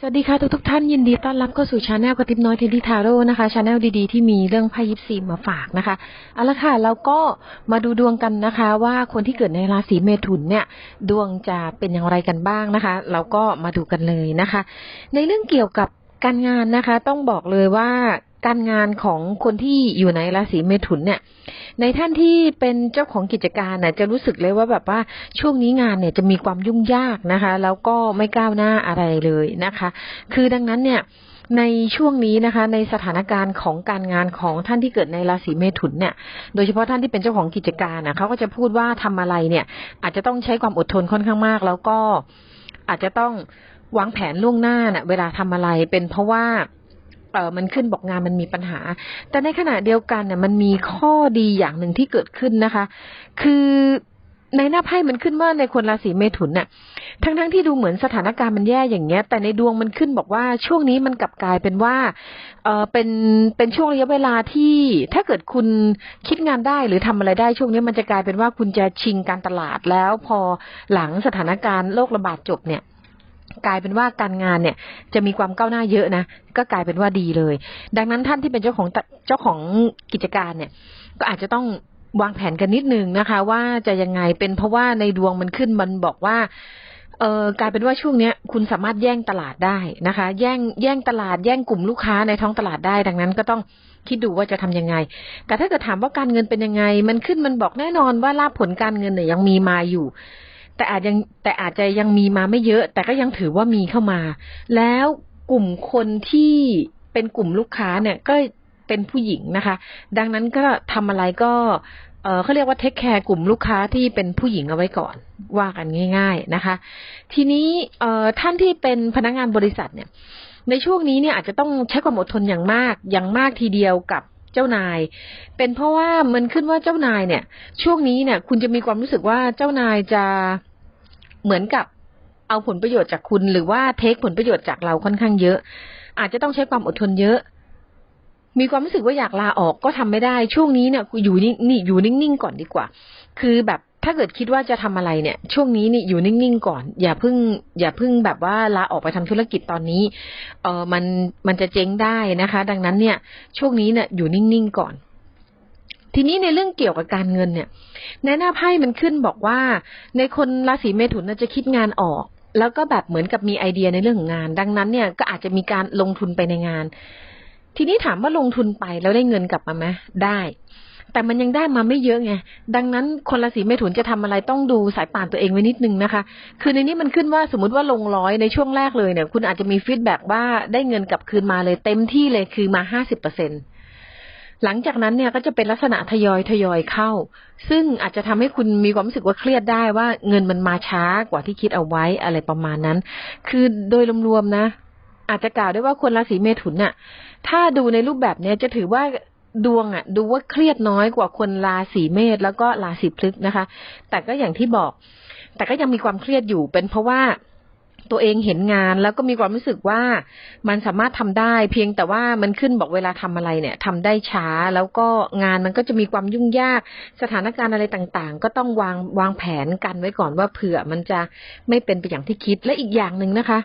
สวัสดีค่ะทุกทุกท่านยินดีต้อนรับเข้าสู่ชาแนลกระติบน้อยเทนดี้ทาโร่นะคะชาแนลดีๆที่มีเรื่องไพ่ยิปซีมาฝากนะคะเอาละค่ะเราก็มาดูดวงกันนะคะ ว่าคนที่เกิดในราศีเมถุนเนี่ย ดวงจะเป็นอย่างไรกันบ้างนะคะเราก็มาดูกันเลยนะคะ ในเรื่องเกี่ยวกับการงานนะคะ ต้องบอกเลยว่า การงานของคนที่อยู่ในราศีเมถุนเนี่ย ในท่านที่เป็นเจ้าของกิจการน่ะจะรู้สึกเลยว่าแบบว่าช่วงนี้งานเนี่ยจะมีความยุ่งยากนะคะ แล้วก็ไม่ก้าวหน้าอะไรเลยนะคะ คือดังนั้นเนี่ยในช่วงนี้นะคะ ในสถานการณ์ของการงานของท่านที่เกิดในราศีเมถุนเนี่ย โดยเฉพาะท่านที่เป็นเจ้าของกิจการนะเขาก็จะพูดว่าทำอะไรเนี่ย อาจจะต้องใช้ความอดทนค่อนข้างมาก แล้วก็อาจจะต้องวางแผนล่วงหน้าน่ะ เวลาทำอะไรเป็นเพราะว่า เออมันขึ้นบอกงานมันมีปัญหา แต่ในขณะเดียวกันเนี่ยมันมีข้อดีอย่างหนึ่งที่เกิดขึ้นนะคะ คือในหน้าไพ่มันขึ้นว่าในคนราศีเมถุนเนี่ยทั้งทั้งๆที่ดูเหมือนสถานการณ์มันแย่อย่างเงี้ย แต่ในดวงมันขึ้นบอกว่าช่วงนี้มันกลับกลายเป็นว่า เออเป็นเป็นช่วงระยะเวลาที่ถ้าเกิดคุณคิดงานได้หรือทำอะไรได้ช่วงนี้มันจะกลายเป็นว่าคุณจะชิงการตลาดแล้ว พอหลังสถานการณ์โรคระบาดจบเนี่ย กลายเป็นว่าการงานเนี่ยจะมีความก้าวหน้าเยอะนะก็กลายเป็นว่าดีเลย ดังนั้นท่านที่เป็นเจ้าของเจ้าของกิจการเนี่ย ก็อาจจะต้องวางแผนกันนิดนึงนะคะ ว่าจะยังไงเป็นเพราะว่าในดวงมันขึ้นมันบอกว่าเออกลายเป็นว่าช่วงเนี้ยคุณสามารถแย่งตลาดได้นะคะ แย่งแย่งตลาดแย่งกลุ่มลูกค้าในท้องตลาดได้ ดังนั้นก็ต้องคิดดูว่าจะทำยังไง แต่ถ้าเกิดถามว่าการเงินเป็นยังไง มันขึ้นมันบอกแน่นอนว่าลาภผลการเงินเนี่ยยังมีมาอยู่ แต่อาจยังแต่อาจจะยังมีมาไม่เยอะ แต่ก็ยังถือว่ามีเข้ามา แล้วกลุ่มคนที่เป็นกลุ่มลูกค้าเนี่ยก็เป็นผู้หญิงนะคะ ดังนั้นก็ทำอะไรก็เออเขาเรียกว่าเทคแคร์กลุ่มลูกค้าที่เป็นผู้หญิงเอาไว้ก่อน ว่ากันง่าย ๆนะคะ ทีนี้เออท่านที่เป็นพนักงานบริษัทเนี่ย ในช่วงนี้เนี่ยอาจจะต้องใช้ความอดทนอย่างมากอย่างมากทีเดียวกับเจ้านาย เป็นเพราะว่ามันขึ้นว่าเจ้านายเนี่ย ช่วงนี้เนี่ย คุณจะมีความรู้สึกว่าเจ้านายจะ เหมือนกับเอาผลประโยชน์จากคุณหรือว่าเทคผลประโยชน์จากเราค่อนข้างเยอะ อาจจะต้องใช้ความอดทนเยอะ มีความรู้สึกว่าอยากลาออกก็ทำไม่ได้ช่วงนี้เนี่ยอยู่นี่นี่อยู่นิ่งๆก่อนดีกว่า คือแบบถ้าเกิดคิดว่าจะทำอะไรเนี่ย ช่วงนี้นี่อยู่นิ่งๆก่อน อย่าเพิ่ง อย่าเพิ่งแบบว่าลาออกไปทำธุรกิจตอนนี้ เออมันมันจะเจ๊งได้นะคะ ดังนั้นเนี่ย ช่วงนี้เนี่ยอยู่นิ่งๆก่อน ทีนี้ในเรื่องเกี่ยวกับการเงินเนี่ย ในหน้าไพ่มันขึ้นบอกว่า ในคนราศีเมถุนจะคิดงานออก แล้วก็แบบเหมือนกับมีไอเดียในเรื่องของงาน ดังนั้นเนี่ยก็อาจจะมีการลงทุนไปในงาน ทีนี้ถามว่าลงทุนไปแล้วได้เงินกลับมาไหมได้ แต่มันยังได้มาไม่เยอะไงดังนั้นคนราศีเมถุนจะทำอะไรต้องดูสายป่านตัวเองไว้นิดนึงนะคะ คือในนี้มันขึ้นว่าสมมติว่าลงร้อยในช่วงแรกเลยเนี่ย คุณอาจจะมีฟีดแบ็กว่าได้เงินกลับคืนมาเลยเต็มที่เลยคือมาห้าสิบเปอร์เซ็นต์ หลังจากนั้นเนี่ยก็จะเป็นลักษณะทยอยทยอยเข้า ซึ่งอาจจะทำให้คุณมีความรู้สึกว่าเครียดได้ว่าเงินมันมาช้ากว่าที่คิดเอาไว้อะไรประมาณนั้น คือโดยรวมๆนะ อาจจะกล่าวได้ว่าคนราศีเมถุนน่ะ ถ้าดูในรูปแบบเนี้ยจะถือว่าดวงอะดูว่าเครียดน้อยกว่าคนราศีเมษแล้วก็ราศีพฤกษ์นะคะ แต่ก็อย่างที่บอก แต่ก็ยังมีความเครียดอยู่เป็นเพราะว่า ตัวเองเห็นงาน แล้วก็มีความรู้สึกว่ามันสามารถทำได้ เพียงแต่ว่ามันขึ้นบอกเวลาทำอะไรเนี่ยทำได้ช้าแล้วก็งานมันก็จะมีความยุ่งยากสถานการณ์อะไรต่างๆ ก็ต้องวางวางแผนกันไว้ก่อนว่าเผื่อมันจะไม่เป็นไปอย่างที่คิดและอีกอย่างหนึ่งนะคะ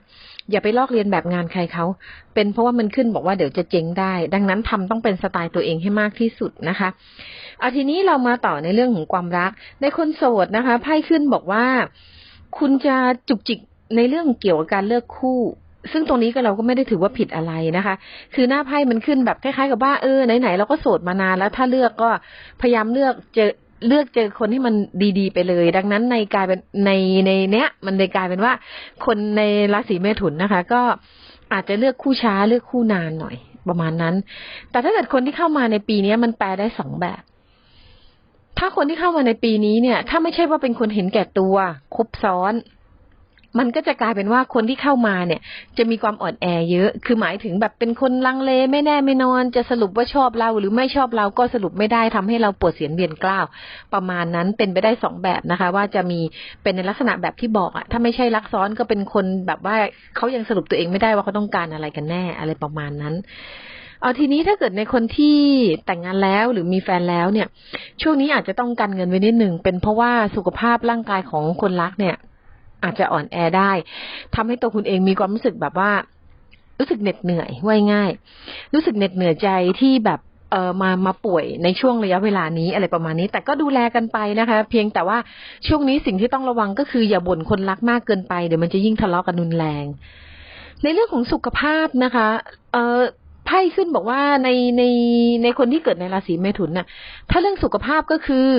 อย่าไปลอกเรียนแบบงานใครเขาเป็นเพราะว่ามันขึ้นบอกว่าเดี๋ยวจะเจ๊งได้ ดังนั้นทำต้องเป็นสไตล์ตัวเองให้มากที่สุดนะคะเอาทีนี้เรามาต่อในเรื่องของความรัก ในคนโสดนะคะไพ่ขึ้นบอกว่า คุณจะจุกจิก ในเรื่องเกี่ยวกับการเลือกคู่ ซึ่งตรงนี้ก็เราก็ไม่ได้ถือว่าผิดอะไรนะคะ คือหน้าไพ่มันขึ้นแบบคล้ายๆ กับว่าเออไหนๆเราก็โสดมานานแล้วถ้าเลือกก็พยายามเลือกเจอเลือกเจอคนที่มันดีๆ ไปเลย ดังนั้นในกลายเป็นในในเนี้ย มันเลยกลายเป็นว่า คนในราศีเมถุนนะคะ ก็อาจจะเลือกคู่ช้าเลือกคู่นานหน่อย ประมาณนั้น แต่ถ้าเกิดคนที่เข้ามาในปีนี้มันแปลได้สองแบบ ถ้าคนที่เข้ามาในปีนี้เนี่ย ถ้าไม่ใช่ว่าเป็นคนเห็นแก่ตัวคบซ้อน มันก็จะกลายเป็นว่าคนที่เข้ามาเนี่ย จะมีความอ่อนแอเยอะ คือหมายถึงแบบเป็นคนลังเลไม่แน่ไม่นอน จะสรุปว่าชอบเราหรือไม่ชอบเราก็สรุปไม่ได้ทำให้เราปวดเสียนเวียนกล้าว ประมาณนั้นเป็นไปได้สองแบบนะคะ ว่าจะมีเป็นในลักษณะแบบที่บอกอะถ้าไม่ใช่รักซ้อนก็เป็นคนแบบว่าเขายังสรุปตัวเองไม่ได้ว่าเขาต้องการอะไรกันแน่อะไรประมาณนั้นเอาทีนี้ถ้าเกิดในคนที่แต่งงานแล้วหรือมีแฟนแล้วเนี่ย ช่วงนี้อาจจะต้องการเงินไว้นิดหนึ่งเป็นเพราะว่าสุขภาพร่างกายของคนรักเนี่ย อาจจะอ่อนแอได้ทำให้ตัวคุณเองมีความรู้สึกแบบว่า รู้สึกเหน็ดเหนื่อยว่ายง่าย รู้สึกเหน็ดเหนื่อยใจที่แบบเออมามาป่วยในช่วงระยะเวลานี้อะไรประมาณนี้ แต่ก็ดูแลกันไปนะคะ เพียงแต่ว่าช่วงนี้สิ่งที่ต้องระวังก็คืออย่าบ่นคนรักมากเกินไปเดี๋ยวมันจะยิ่งทะเลาะกันรุนแรง ในเรื่องของสุขภาพนะคะ เออไพ่ขึ้นบอกว่าในในในคนที่เกิดในราศีเมถุนน่ะ ถ้าเรื่องสุขภาพก็คือ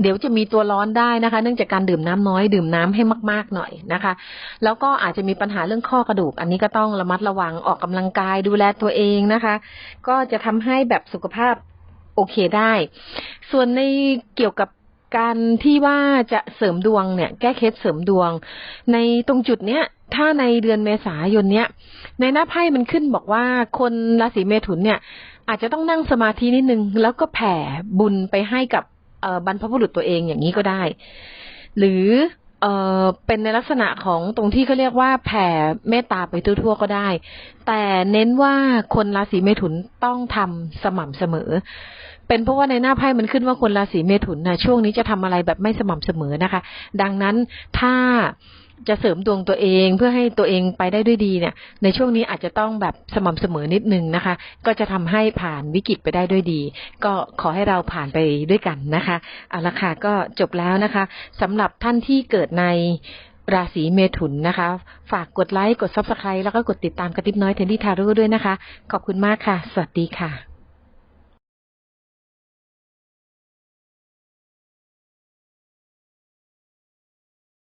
เดี๋ยวจะมีตัวร้อนได้นะคะ เนื่องจากการดื่มน้ำน้อยดื่มน้ำให้มาก ๆ หน่อยนะคะ แล้วก็อาจจะมีปัญหาเรื่องข้อกระดูก อันนี้ก็ต้องระมัดระวังออกกำลังกายดูแลตัวเองนะคะ ก็จะทำให้แบบสุขภาพโอเคได้ ส่วนในเกี่ยวกับการที่ว่าจะเสริมดวงเนี่ย แก้เคล็ดเสริมดวง ในตรงจุดเนี้ยถ้าในเดือนเมษายนเนี้ย ในหน้าไพ่มันขึ้นบอกว่าคนราศีเมถุนเนี่ย อาจจะต้องนั่งสมาธินิดนึง แล้วก็แผ่บุญไปให้กับ บรรพบุรุษตัวเองอย่างนี้ก็ได้ หรือเออเป็นในลักษณะของตรงที่เขาเรียกว่าแผ่เมตตาไปทั่วๆก็ได้ แต่เน้นว่าคนราศีเมถุนต้องทำสม่ำเสมอ เป็นเพราะว่าในหน้าไพ่มันขึ้นว่าคนราศีเมถุนนะช่วงนี้จะทำอะไรแบบไม่สม่ำเสมอนะคะ ดังนั้นถ้า จะเสริมดวงตัวเองเพื่อให้ตัวเองไปได้ด้วยดีเนี่ย ในช่วงนี้อาจจะต้องแบบสม่ำเสมอนิดนึงนะคะ ก็จะทำให้ผ่านวิกฤตไปได้ด้วยดี ก็ขอให้เราผ่านไปด้วยกันนะคะเอาละค่ะก็จบแล้วนะคะสำหรับท่านที่เกิดในราศีเมถุนนะคะ ฝากกดไลค์กด subscribe แล้วก็กดติดตามกระติบน้อยเทนดี้ทาร่ด้วยนะคะ ขอบคุณมากค่ะ สวัสดีค่ะ